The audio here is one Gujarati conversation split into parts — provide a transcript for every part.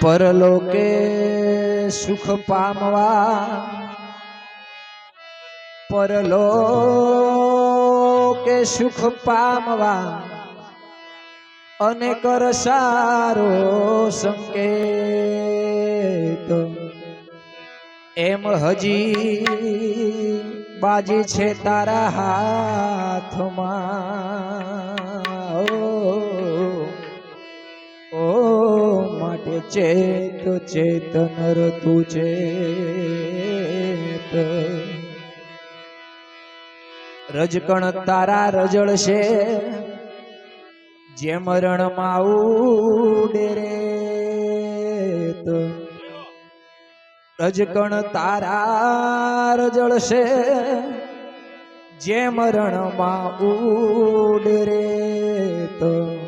પરલોકે સુખ પામવા પરલોકે સુખ પામવા અને કર સારો સંકેત. એમ હજી બાજી છે તારા હાથમાં. ઓ માટે ચેત, ચેતન તું ચેત. રજકણ તારા રજળ છે જેમ રણમાં ઉડે રે રજકણ તારા રજળશે જેમ રણમાં ઉડ રે તો,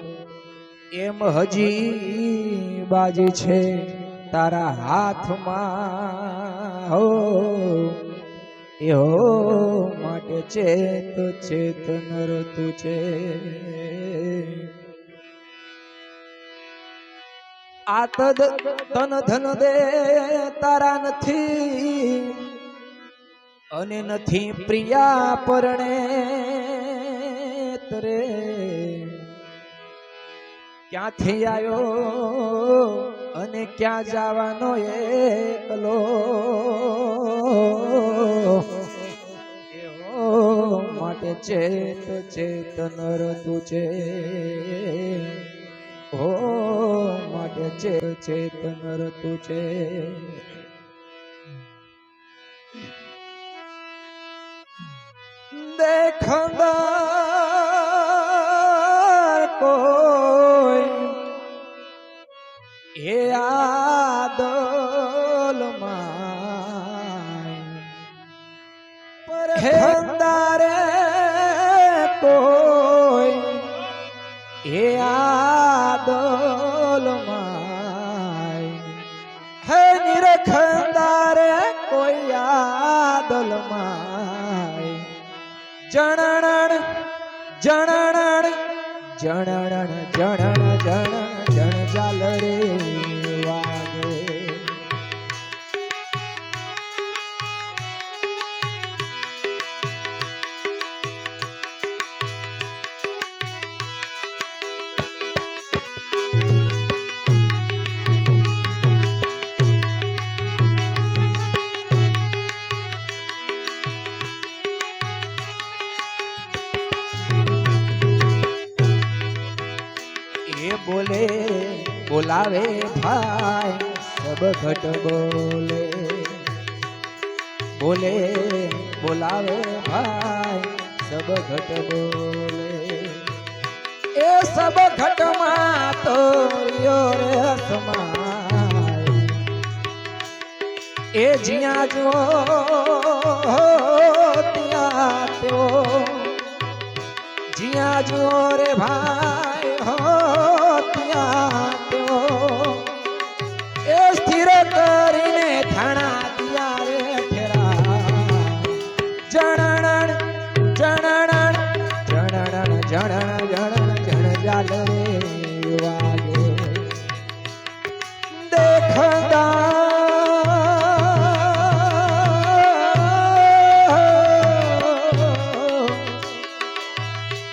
એમ હજી બાજી છે તારા હાથમાં. હો એ હો માટે ચેત ચેતન ઋતુ છે. આ તન ધન દે, તારા નથી. અને નથી પ્રિયા પરણે તરે. ક્યાંથી આવ્યો અને ક્યાં જવાનો એકલો? એવો માટે ચેત ચેતન રતું છે. માટે ચેત ચેતન તું છે દેખંદાર કોઈ હે આદલ જણણ જણણ જણણ જણણ જણ જણ ચાલ રે વાગે બોલાવે ભાઈ, સબ ઘટ બોલે. બોલે, બોલાવે ભાઈ, સબ ઘટ બોલે. એ સબ ઘટમાં તો રે એ જ્યાં જો ત્યાં તેઓ. જ્યાં જો રે ભાઈ, હો, ત્યાં જણ જણણ જણ જાલ રે વાગે દેખતા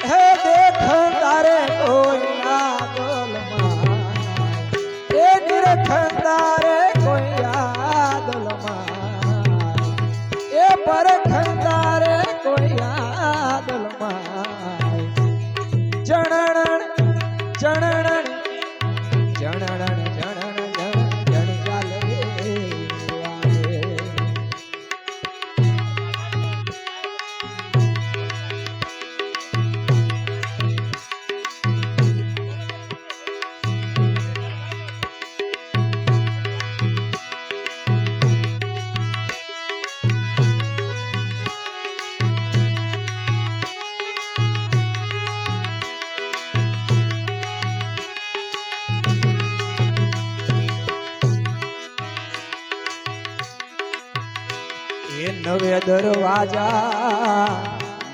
હે એ નવે દરવાજા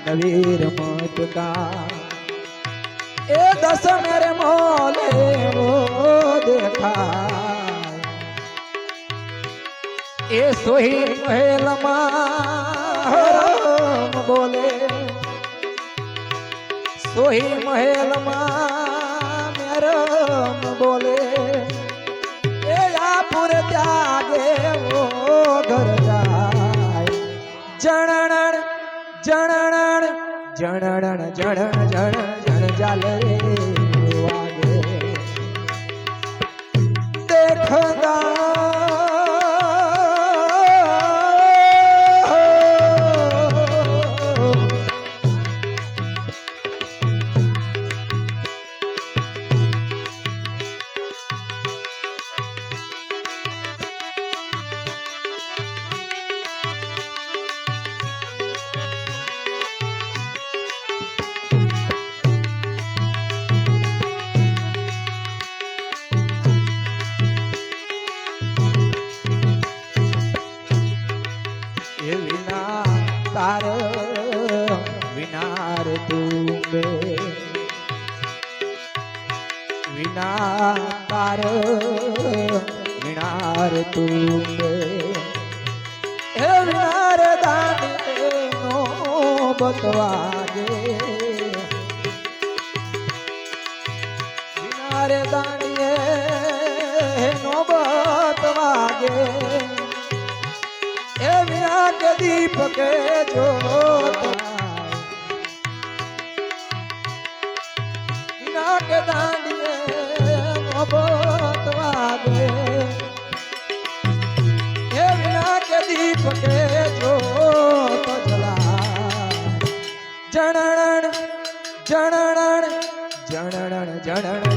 નવીર મટકા. એ દસ મેરે મોલે વો દેખાય. એ સોહી મહેલમાં બોલે. સોહી મહેલમાં મેરમ બોલે. જણણ જણણ જણણ જણ જણ જણ જાલ રે વાગે તુંબે વિના તાર વિનાર તુંબે. એ વિનાર દાંડે નો બતવાગે વિનાર દાંડીએ નો બતવાગે એ મિયા કે દીપ કે જોત જણણ જણણ જણણ જણણ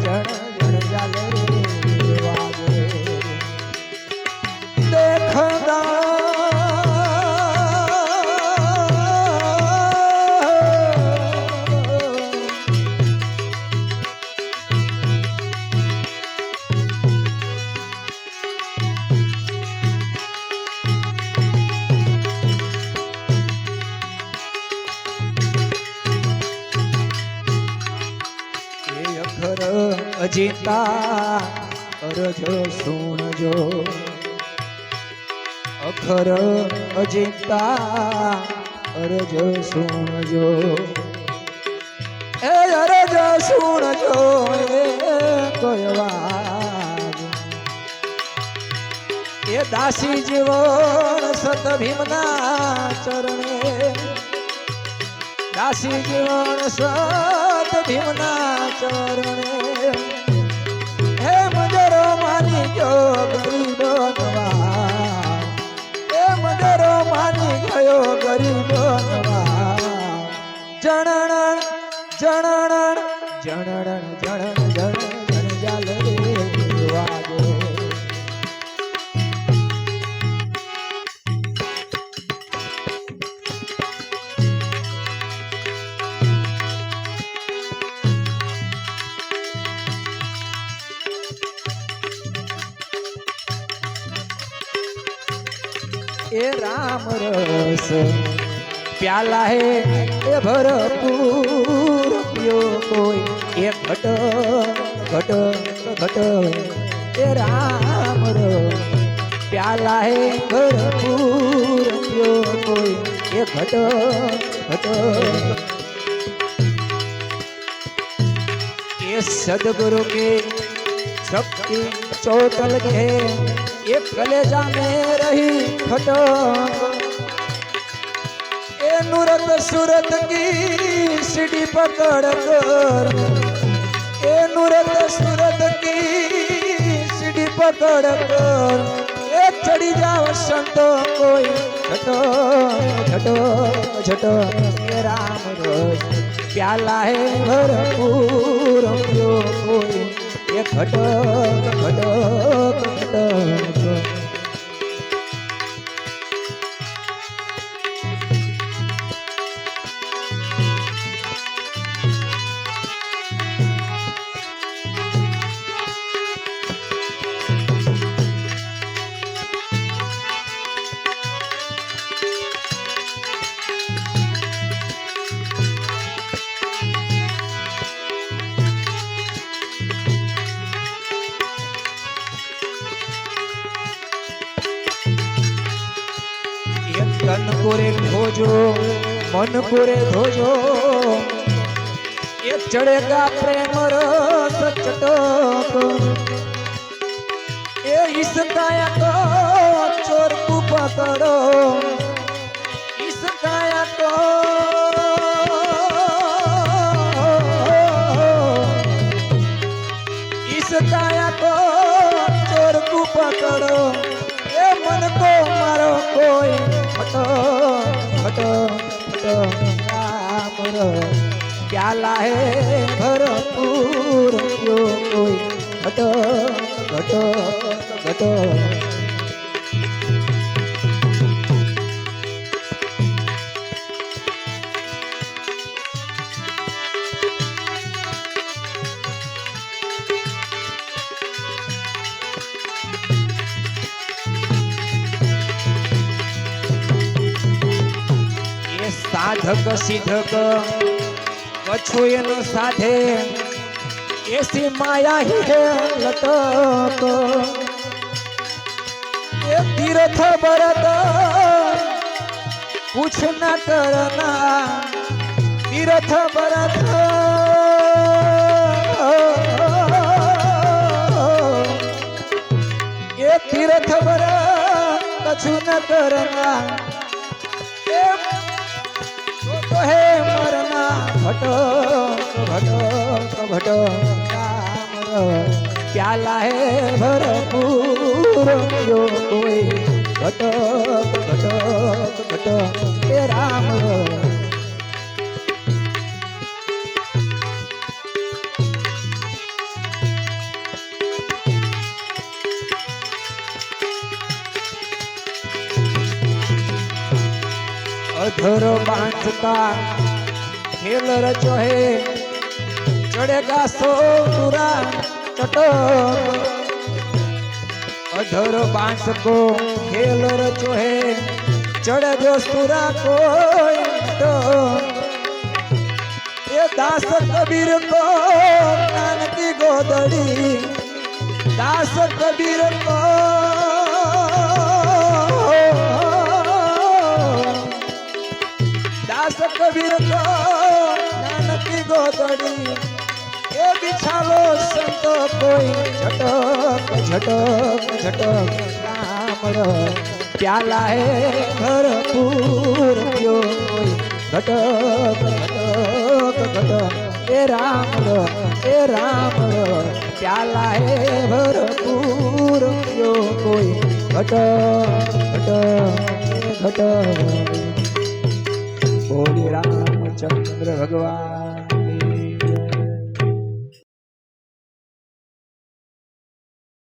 અખર અજીતા, અરજ સુણજો. અખર અજીતા, અરજ સુણજો. એ અરજ સુણજો એ કયવાજ એ દાસી જીવન સત ભીમના ચરણે દાસી જીવન સ્વત ભીમના ચરણે. હે મજરો માની ગયો ગરીબો નવા. હે મજરો માની ગયો ગરીબો નવા. જણણ જણણ જણણ જણણ જણ પ્યાલા હે, એ ભરપૂર પીઓ કોઈ. એ ઘટ ઘટ ઘટ, એ રામ પ્યાલા હે, ભરપૂર પીઓ કોઈ. એ ઘટ ઘટ. એ સદગુરુ કે શક્તિ ચોતલ કે એ કલેજા મેં રહી ખટ નુરત સુરત કી સીડી પકડ કર. એ નુરત સુરત કી સીડી પકડ કર. એ ચડી જાવ સંતો કોઈ છટો છટો છટો એ રામ રોજ પ્યાલા હે ભરપૂર કોઈ. એ ખટો જોજો મન પૂરે ધોજો. એ ચડેગા પ્રેમ રસ ચટક. એ ઈસકાયા કો ચોર તું પકડો. ઈસકાયા કો ઈસકાયા પ્યાલા હે ભરપૂર કોઈ હટો હટો હટો સાધક સિધક કછો એનો સાધે એસી માયા હે લટક. એ તીર્થ બરત પૂછ ના કરના તીર્થ બરત એ તીર્થ બરત કછું ન કરના કભટ કભટ પ્યાલા હે ભરપૂર જો કોઈ ઘટક હે રામ અધર બાંધતા ખેલ રચો હે. ચડેગા સોરા ચટક અધર બાંસ કો ખેલ રચો હે. ચડે જો સુરા કોઈ એ દાસ કબીર કો નાનકી ગોદડી. દાસ કબીર કો. દાસ કબીર કો. એ બિછાલો સંતો કોઈ ઝટક ઝટક ઝટક ર પ્યાલા હે ભરપૂર પ્યો ઘટક ઘટક ઘટક. એ રામ એ રામ પ્યાલા હે ભરપૂર પ્યો કોઈ ઘટક ઘટક ઘટક. બોલી રામચંદ્ર ભગવાન.